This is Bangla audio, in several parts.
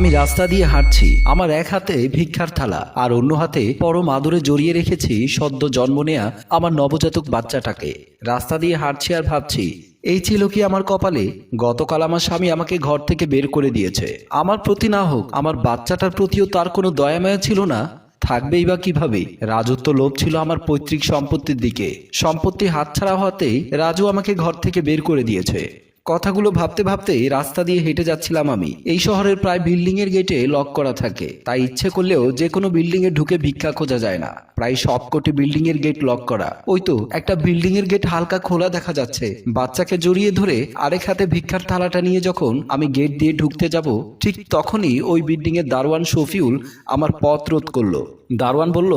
আমি রাস্তা দিয়ে হাঁটছি। আমার এক হাতে ভিক্ষার থালা, আর অন্য হাতে পরম আদরে জড়িয়ে রেখেছি সদ্য জন্ম নেয়া আমার নবজাতক বাচ্চাটাকে। রাস্তা দিয়ে হাঁটছি আর ভাবছি, এই ছিল কি আমার কপালে? গতকাল আমার স্বামী আমাকে ঘর থেকে বের করে দিয়েছে। আমার প্রতি না হোক, আমার বাচ্চাটার প্রতিও তার কোনো দয়ামায়া ছিল না? থাকবেই বা কীভাবে? রাজত্ব লোভ ছিল আমার পৈতৃক সম্পত্তির দিকে। সম্পত্তি হাতছাড়া হওয়াতেই রাজু আমাকে ঘর থেকে বের করে দিয়েছে। কথাগুলো ভাবতে ভাবতে রাস্তা দিয়ে হেঁটে যাচ্ছিলাম আমি। এই শহরের প্রায় বিল্ডিং এর গেটে লক করা থাকে। তাই ইচ্ছে করলেও যে কোনো বিল্ডিং এ ঢুকে ভিক্ষা খোঁজা যায় না। প্রায় সবকটি বিল্ডিং এর গেট লক করা। ওই তো, একটা বিল্ডিং এর গেট হালকা খোলা দেখা যাচ্ছে। বাচ্চাকে জড়িয়ে ধরে আরেক হাতে ভিক্ষার থালাটা নিয়ে যখন আমি গেট দিয়ে ঢুকতে যাব, ঠিক তখনই ওই বিল্ডিং এর দারোয়ান শফিউল আমার পথ রোধ করল। দারোয়ান বলল,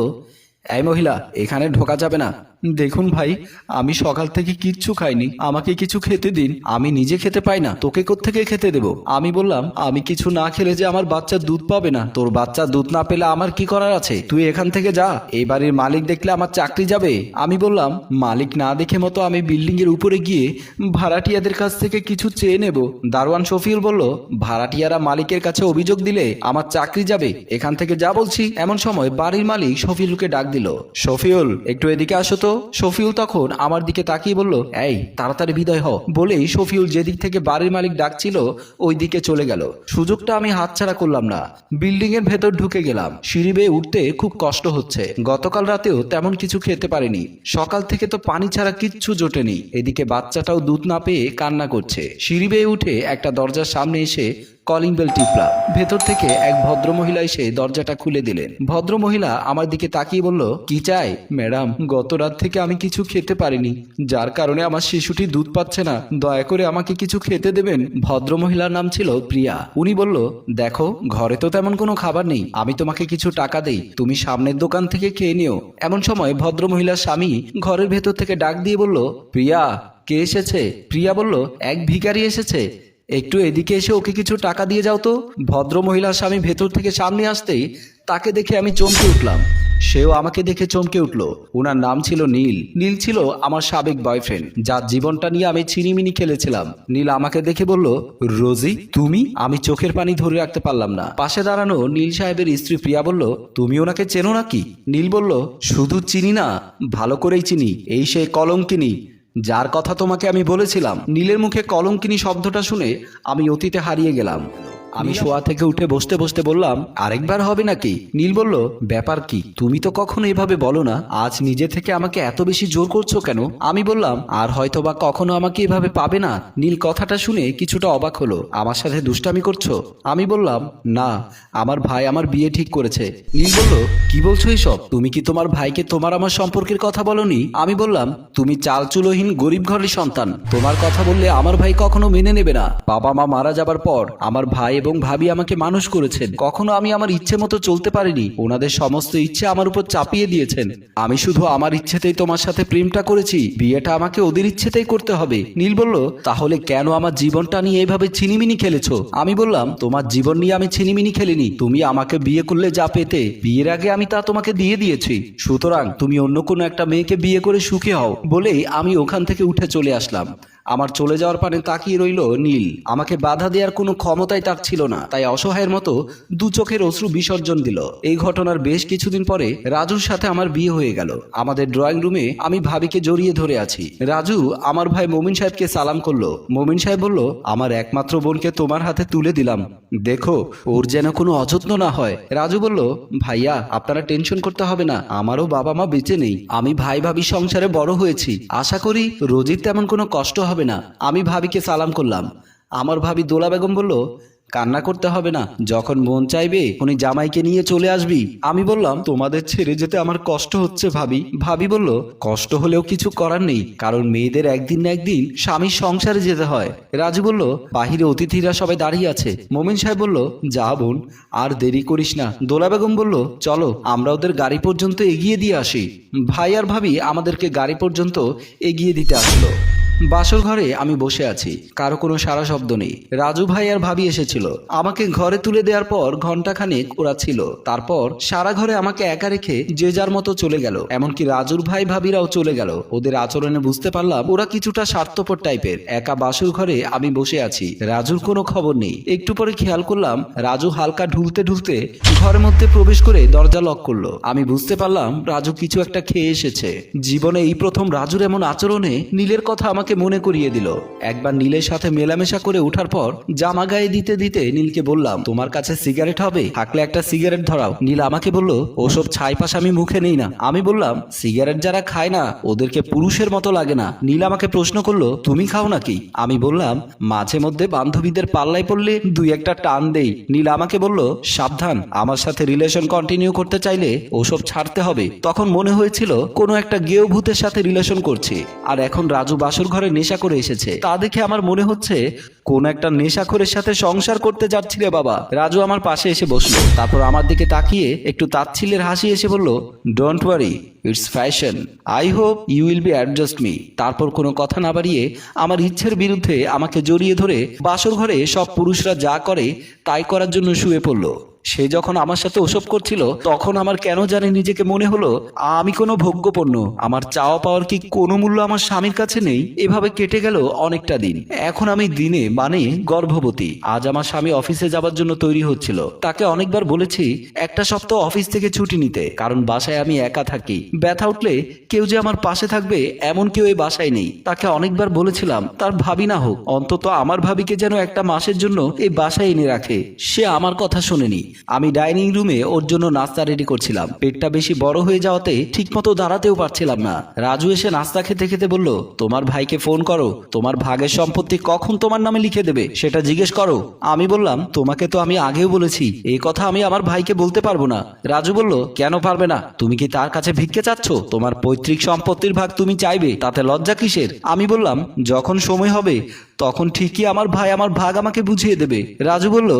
এই মহিলা, এখানে ঢোকা যাবে না। দেখুন ভাই, আমি সকাল থেকে কিচ্ছু খাইনি। আমাকে কিছু খেতে দিন। আমি নিজে খেতে পাই না। তোকে থেকে খেতে দেব? আমি বললাম, আমি কিছু না খেলে যে আমার বাচ্চা দুধ পাবে না। তোর বাচ্চা দুধ না পেলে আমার কি করার আছে? তুই এখান থেকে যা। এই বাড়ির মালিক দেখলে আমার চাকরি যাবে। আমি বললাম, মালিক না দেখে মতো আমি বিল্ডিং এর উপরে গিয়ে ভাড়াটিয়াদের কাছ থেকে কিছু চেয়ে নেব। দারোয়ান শফিউল বলল, ভাড়াটিয়ারা মালিকের কাছে অভিযোগ দিলে আমার চাকরি যাবে। এখান থেকে যা বলছি, এমন সময় বাড়ির মালিক শফিউলকে ডাক দিল। শফিউল, একটু এদিকে আসো তো। শফিউল তখন আমার দিকে তাকিয়ে বলল, এই, তাড়াতাড়ি বিদায় হ বলেই শফিউল যেদিক থেকে বাড়ির মালিক ডাকছিল, ওই দিকে চলে গেল। সুযোগটা আমি হাতছাড়া করলাম না। বিল্ডিং এর ভেতর ঢুকে গেলাম। সিঁড়ি বেয়ে উঠতে খুব কষ্ট হচ্ছে। গতকাল রাতেও তেমন কিছু খেতে পারিনি। সকাল থেকে তো পানি ছাড়া কিচ্ছু জোটেনি। এদিকে বাচ্চাটাও দুধ না পেয়ে কান্না করছে। সিঁড়ি বেয়ে উঠে একটা দরজার সামনে এসে কলিং বেল টিপলা। ভেতর থেকে এক ভদ্র মহিলা এসে দরজাটা খুলে দিলেন। ভদ্র মহিলা আমার দিকে তাকিয়ে বলল, কি চাই? ম্যাডাম, গত রাত থেকে আমি কিছু খেতে পারিনি। যার কারণে আমার শিশুটি দুধ পাচ্ছে না। দয়া করে আমাকে কিছু খেতে দেবেন? ভদ্র মহিলার নাম ছিল প্রিয়া। উনি বলল, দেখো, ঘরে তো তেমন কোনো খাবার নেই। আমি তোমাকে কিছু টাকা দেই। তুমি সামনের দোকান থেকে খেয়ে নিও। এমন সময় ভদ্র মহিলার স্বামী ঘরের ভেতর থেকে ডাক দিয়ে বলল, প্রিয়া, কে এসেছে? প্রিয়া বলল, এক ভিখারি এসেছে। একটু এদিকে এসে ওকে কিছু টাকা দিয়ে যাও তো। ভদ্র মহিলার স্বামী ভেতর থেকে সামনে আসতেই তাকে দেখে আমি চমকে উঠলাম। সেও আমাকে দেখে চমকে উঠল। ওনার নাম ছিল নীল। নীল ছিল আমার সাবেক বয়ফ্রেন্ড যার জীবনটা নিয়ে আমি চিনিমিনি খেলেছিলাম। নীল আমাকে দেখে বলল, রোজি, তুমি? আমি চোখের পানি ধরে রাখতে পারলাম না। পাশে দাঁড়ানো নীল সাহেবের স্ত্রী প্রিয়া বলল, তুমি ওনাকে চেনো নাকি? নীল বলল, শুধু চিনি না, ভালো করেই চিনি। এই সেই কলঙ্কিনী যার কথা তোমাকে আমি বলেছিলাম নীলের মুখে কলঙ্কিনী শব্দটা শুনে আমি অতীতে হারিয়ে গেলাম। আমি শোয়া থেকে উঠে বসতে বসতে বললাম, আরেকবার হবে নাকি? নীল বলল, ব্যাপার কি? তুমি তো কখনো এভাবে বলো না। আজ নিজে থেকে আমাকে এত বেশি জোর করছ কেন? আমি বললাম, আর হয়তো বা কখনো আমাকে এভাবে পাবে না। নীল কথাটা শুনে কিছুটা অবাক হলো, আমার সাথে দুষ্টামি করছ? আমি বললাম, না, আমার ভাই আমার বিয়ে ঠিক করেছে। নীল বলল, কি বলছো এসব? তুমি কি তোমার ভাইকে তোমার আমার সম্পর্কের কথা বলনি? আমি বললাম, তুমি চালচুলোহীন গরিব ঘরের সন্তান। তোমার কথা বললে আমার ভাই কখনো মেনে নেবে না। বাবা মা মারা যাবার পর আমার ভাই এবং ভাবি আমাকে মানুষ করেছেন। কখনো আমি আমার ইচ্ছে মতো চলতে পারিনি। ওনাদের সমস্ত ইচ্ছে আমার উপর চাপিয়ে দিয়েছেন। আমি শুধু আমার ইচ্ছেতেই তোমার সাথে প্রেমটা করেছি। বিয়েটা আমাকে ওদের ইচ্ছেতেই করতে হবে। নীল বলল, তাহলে কেন আমার জীবনটা নিয়ে এইভাবে ছিনিমিনি খেলেছো? আমি বললাম, তোমার জীবন নিয়ে আমি ছিনিমিনি খেলিনি। তুমি আমাকে বিয়ে করলে যা পেতে। বিয়ের আগে আমি তা তোমাকে দিয়ে দিয়েছি। সুতরাং তুমি অন্য কোনো একটা মেয়েকে বিয়ে করে সুখী হও বলেই আমি ওখান থেকে উঠে চলে আসলাম। আমার চলে যাওয়ার পানে তাকিয়ে রইল নীল। আমাকে বাধা দেওয়ার কোনো ক্ষমতাই তার ছিল না। তাই অসহায়ের মতো দু চোখের অশ্রু বিসর্জন দিল। এই ঘটনার বেশ কিছুদিন পরে রাজুর সাথে আমার বিয়ে হয়ে গেল। আমাদের ড্রয়িং রুমে আমি ভাবিকে জড়িয়ে ধরে আছি। রাজু আমার ভাই মমিন সাহেবকে সালাম করল। মমিন সাহেব বলল, আমার একমাত্র বোনকে তোমার হাতে তুলে দিলাম। দেখো, ওর যেন কোনো অযত্ন না হয়। রাজু বলল, ভাইয়া, আপনারা টেনশন করতে হবে না। আমারও বাবা মা বেঁচে নেই। আমি ভাই ভাবি সংসারে বড় হয়েছি। আশা করি রোজির তেমন কোনো কষ্ট হবে না। আমি ভাবিকে সালাম করলাম। আমার ভাবি দোলা বেগম বলল, কান্না করতে হবে না। যখন মন চাইবে, উনি জামাইকে নিয়ে চলে আসবি। আমি বললাম, তোমাদের ছেড়ে যেতে আমার কষ্ট হচ্ছে ভাবি। ভাবি বলল, কষ্ট হলেও কিছু করার নেই, কারণ মেয়েদের একদিন না একদিন স্বামীর সংসারে যেতে হয়। রাজু বলল, বাহিরে অতিথিরা সবাই দাঁড়িয়ে আছে। মোমিন সাহেব বলল, যা বোন, আর দেরি করিস না। দোলা বেগম বলল, চলো, আমরা ওদের গাড়ি পর্যন্ত এগিয়ে দিয়ে আসি। ভাই আর ভাবি আমাদেরকে গাড়ি পর্যন্ত এগিয়ে দিতে আসলো। বাসর ঘরে আমি বসে আছি। কারও কোনো সারা শব্দ নেই। রাজু ভাই আর ভাবি এসেছিল। আমাকে ঘরে তুলে দেওয়ার পর ঘন্টাখানেক ওরা ছিল। তারপর সারা ঘরে আমাকে একা রেখে যে যার মতো চলে গেল। এমনকি রাজুর ভাই ভাবিরাও চলে গেল। ওদের আচরণে বুঝতে পারলাম ওরা কিছুটা স্বার্থপর টাইপের। একা বাসুর ঘরে আমি বসে আছি। রাজুর কোনো খবর নেই। একটু পরে খেয়াল করলাম রাজু হালকা ঢুলতে ঢুলতে ঘরের মধ্যে প্রবেশ করে দরজা লক করল। আমি বুঝতে পারলাম রাজু কিছু একটা খেয়ে এসেছে। জীবনে এই প্রথম রাজুর এমন আচরণে নীলের কথা আমাকে মনে করিয়ে দিল। একবার নীলের সাথে মেলামেশা করে ওঠার পর জামা গায়ে দিতে দিতে নীলকে বললাম, তোমার কাছে সিগারেট হবে? থাকলে একটা সিগারেট ধরাও। নীল আমাকে বলল, ওসব ছাইপাশ আমি মুখে নেই না। আমি বললাম, সিগারেট যারা খায় না, ওদেরকে পুরুষের মতো লাগে না। নীল আমাকে প্রশ্ন করল, তুমি খাও নাকি? আমি বললাম, মাঝে মধ্যে বান্ধবীদের পাল্লায় পড়লে দুই একটা টান দেই। নীল আমাকে বলল, সাবধান, আমার সাথে রিলেশন কন্টিনিউ করতে চাইলে ওসব ছাড়তে হবে। তখন মনে হয়েছিল, কোনো একটা গেও ভূতের সাথে রিলেশন করছি। আর এখন রাজু বাসর ঘরে নেশা করে এসেছে। তা দেখে আমার মনে হচ্ছে, কোন একটা নেশাখোরের সাথে সংসার করতে যাচ্ছিলে বাবা। রাজু আমার পাশে এসে বসল। তারপর আমার দিকে তাকিয়ে একটু তাচ্ছিলের হাসি এসে বলল don't worry it's fashion I hope you will be adjust me তারপর কোনো কথা না বাড়িয়ে আমার ইচ্ছের বিরুদ্ধে আমাকে জড়িয়ে ধরে বাসর ঘরে সব পুরুষরা যা করে, তাই করার জন্য শুয়ে পড়ল। সে যখন আমার সাথে ওসব করছিল, তখন আমার কেন জানি নিজেকে মনে হলো, আমি কোনো ভোগ্যপণ্য, আমার চাওয়া পাওয়ার কি কোনো মূল্য আমার স্বামীর কাছে নেই? এভাবে কেটে গেল অনেকটা দিন। এখন আমি দিনে মানে গর্ভবতী। আজ আমার স্বামী অফিসে যাবার জন্য তৈরি হচ্ছিল। তাকে অনেকবার বলেছি, একটা সপ্তাহ অফিস থেকে ছুটি নিতে, কারণ বাসায় আমি একা থাকি। ব্যথা উঠলে কেউ যে আমার পাশে থাকবে, এমন কেউ এই বাসায় নেই। তাকে অনেকবার বলেছিলাম, তার ভাবি না হোক, অন্তত আমার ভাবিকে যেন একটা মাসের জন্য এই বাসায় এনে রাখে। সে আমার কথা শোনেনি। আমি ডাইনিং রুমে ওর জন্য নাস্তা রেডি করছিলাম। পেটটা বেশি বড় হয়ে যাওয়াতে ঠিকমতো দাঁড়াতেও পারছিলাম না। রাজু এসে নাস্তা খেতে খেতে বলল, তোমার ভাইকে ফোন করো। তোমার ভাগের সম্পত্তি কখন তোমার নামে লিখে দেবে? সেটা জিজ্ঞেস করো। আমি বললাম, তোমাকে তো আমি আগেও বলেছি। এই কথা আমি আমার ভাইকে বলতে পারব না। রাজু বলল, কেন পারবে না? তুমি কি তার কাছে ভিক্ষে চাচ্ছ? তোমার পৈতৃক সম্পত্তির ভাগ তুমি চাইবে, তাতে লজ্জা কিসের? আমি বললাম, যখন সময় হবে তখন ঠিকই আমার ভাই আমার ভাগ আমাকে বুঝিয়ে দেবে। রাজু বলল,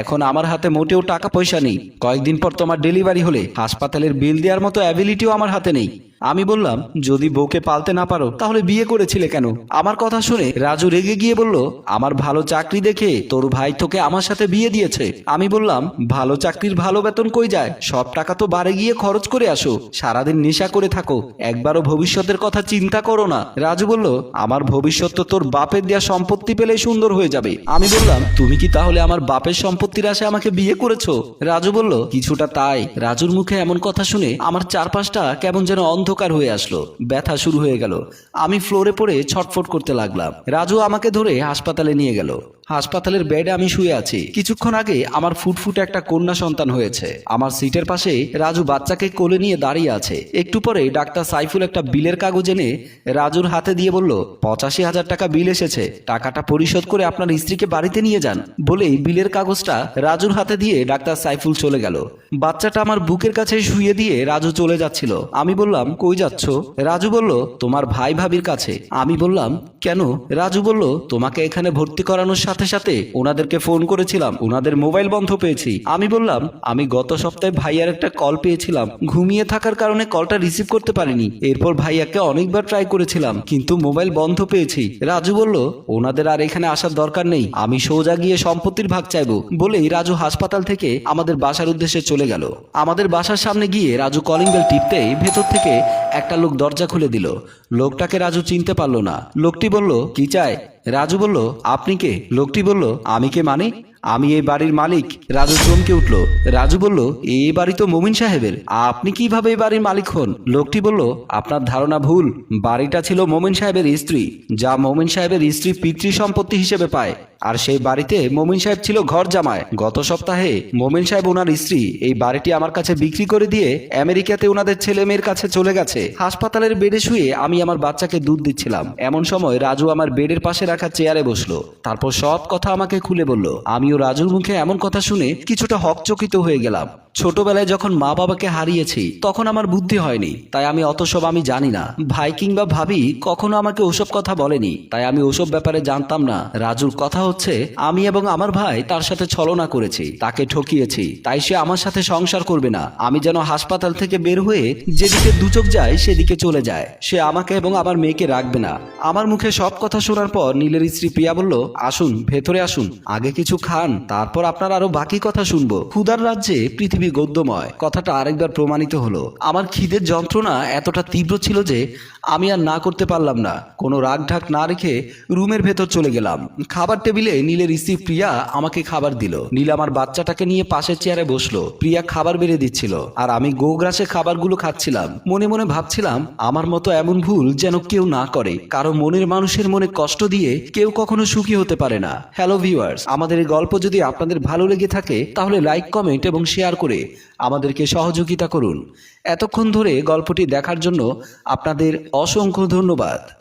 এখন আমার হাতে মোটেও টাকা পয়সা নেই। কয়েকদিন পর তোমার ডেলিভারি হলে হাসপাতালের বিল দেওয়ার মতো অ্যাবিলিটিও আমার হাতে নেই। আমি বললাম, যদি বউকে পালতে না পারো, তাহলে বিয়ে করেছিলে কেন? আমার কথা শুনে রাজু রেগে গিয়ে বলল, আমার ভালো চাকরি দেখে তোর ভাই তোকে আমার সাথে বিয়ে দিয়েছে। আমি বললাম, ভালো চাকরির ভালো বেতন কই যায়? সব টাকা তো বাড়ে গিয়ে খরচ করে আসো। সারাদিন নেশা করে থাকো। একবারও ভবিষ্যতের কথা চিন্তা করো না। রাজু বলল, আমার ভবিষ্যৎ তো তোর বাপের দেওয়া সম্পত্তি পেলে সুন্দর হয়ে যাবে। আমি বললাম, তুমি কি তাহলে আমার বাপের সম্পত্তির আশে আমাকে বিয়ে করেছ? রাজু বলল, কিছুটা তাই। রাজুর মুখে এমন কথা শুনে আমার চারপাশটা কেমন যেন অন্ধকার হয়ে আসলো। ব্যথা শুরু হয়ে গেল। আমি ফ্লোরে পড়ে ছটফট করতে লাগলাম। রাজু আমাকে ধরে হাসপাতালে নিয়ে গেল। হাসপাতালের বেডে আমি শুয়ে আছি। কিছুক্ষণ আগে আমার ফুটফুটে একটা কন্যা সন্তান হয়েছে। আমার সিটের পাশে রাজু বাচ্চাকে কোলে নিয়ে দাঁড়িয়ে আছে। একটু পরে ডাক্তার সাইফুল একটা বিলের কাগজ এনে রাজুর হাতে দিয়ে বলল, পঁচাশি হাজার টাকা বিল এসেছে। টাকাটা পরিশোধ করে আপনার স্ত্রীকে বাড়িতে নিয়ে যান। বলেই বিলের কাগজটা রাজুর হাতে দিয়ে ডাক্তার সাইফুল চলে গেল। বাচ্চাটা আমার বুকের কাছে শুয়ে দিয়ে রাজু চলে যাচ্ছিল। আমি বললাম, কই যাচ্ছ? রাজু বলল, তোমার ভাই ভাবির কাছে। আমি বললাম, কেন? রাজু বলল, তোমাকে এখানে ভর্তি করানোর সাথে সাথে সাথে ওনাদেরকে ফোন করেছিলাম, ওনাদের মোবাইল বন্ধ পেয়েছি। আমি বললাম, আমি গত সপ্তাহে ভাইয়ার একটা কল পেয়েছিলাম। ঘুমিয়ে থাকার কারণে কলটা রিসিভ করতে পারিনি। এরপর ভাইয়াকে অনেকবার ট্রাই করেছিলাম, কিন্তু মোবাইল বন্ধ পেয়েছি। রাজু বলল, ওনাদের আর এখানে আসার দরকার নেই, আমি সোজা গিয়ে সম্পত্তির ভাগ চাইব। বলেই রাজু হাসপাতাল থেকে আমাদের বাসার উদ্দেশ্যে চলে গেল। আমাদের বাসার সামনে গিয়ে রাজু কলিং বেল টিপতেই ভেতর থেকে একটা লোক দরজা খুলে দিল। লোকটাকে রাজু চিনতে পারল না। লোকটি বলল, কি চায় রাজু বলল, আপনি কে? লোকটি বলল, আমি কে মানে? আমি এই বাড়ির মালিক। রাজু চমকে উঠল। রাজু বলল এই বাড়ি তো মমিন সাহেবের। আপনি কীভাবে এই বাড়ির মালিক হন? লোকটি বলল, আপনার ধারণা ভুল। বাড়িটা ছিল মোমিন সাহেবের স্ত্রী, যা মোমিন সাহেবের স্ত্রী পিতৃ সম্পত্তি হিসেবে পায়। আর সেই বাড়িতে মোমিন সাহেব ছিল ঘর জামায়। গত সপ্তাহে মোমিন সাহেব ওনার স্ত্রী এই বাড়িটি আমার কাছে বিক্রি করে দিয়ে আমেরিকাতে ওনাদের ছেলে মেয়ের কাছে চলে গেছে। হাসপাতালের বেডে শুয়ে আমি আমার বাচ্চাকে দুধ দিচ্ছিলাম। এমন সময় রাজু আমার বেডের পাশে রাখা চেয়ারে বসল। তারপর সব কথা আমাকে খুলে বলল আমিও রাজুর মুখে এমন কথা শুনে কিছুটা হকচকিত হয়ে গেলাম। ছোটবেলায় যখন মা বাবাকে হারিয়েছি, তখন আমার বুদ্ধি হয়নি, তাই আমি অত সব আমি জানি না। ভাই কিংবা ভাবি কখনো আমাকে ওসব কথা বলেনি, তাই আমি ওসব ব্যাপারে জানতাম না। রাজুর কথা হচ্ছে, আমি এবং আমার ভাই তার সাথে ছলনা করেছি, তাকে ঠকিয়েছি, তাই সে আমার সাথে সংসার করবে না। আমি যেন হাসপাতাল থেকে বের হয়ে যেদিকে দুচোখ যায়, সেদিকে চলে যায়। সে আমাকে এবং আমার মেয়েকে রাখবে না। আমার মুখে সব কথা শোনার পর নীলের স্ত্রী প্রিয়া বলল, আসুন, ভেতরে আসুন। আগে কিছু খান, তারপর আপনার আরও বাকি কথা শুনব। ক্ষুদার রাজ্যে পৃথিবী গদ্যময়। কথাটা আরেকবার প্রমাণিত হলো। আমার খিদের যন্ত্রণা এতটা তীব্র ছিল যে আমি আর না করতে পারলাম না। কোনো রাগ ঢাক না রেখে রুমের ভেতর চলে গেলাম। খাবার টেবিলে নীলের স্ত্রী প্রিয়া আমাকে খাবার দিল। নীল আমার বাচ্চাটাকে নিয়ে পাশের চেয়ারে বসল। প্রিয়া খাবার বেড়ে দিচ্ছিল। আর আমি গোগ্রাসে খাবারগুলো খাচ্ছিলাম। মনে মনে ভাবছিলাম, আমার মতো এমন ভুল যেন কেউ না করে। কারও মনের মানুষের মনে কষ্ট দিয়ে কেউ কখনো সুখী হতে পারে না। হ্যালো ভিউয়ার্স আমাদের এই গল্প যদি আপনাদের ভালো লেগে থাকে, তাহলে লাইক কমেন্ট এবং শেয়ার করে আমাদেরকে সহযোগিতা করুন। এতক্ষণ ধরে গল্পটি দেখার জন্য আপনাদের অসংখ্য ধন্যবাদ।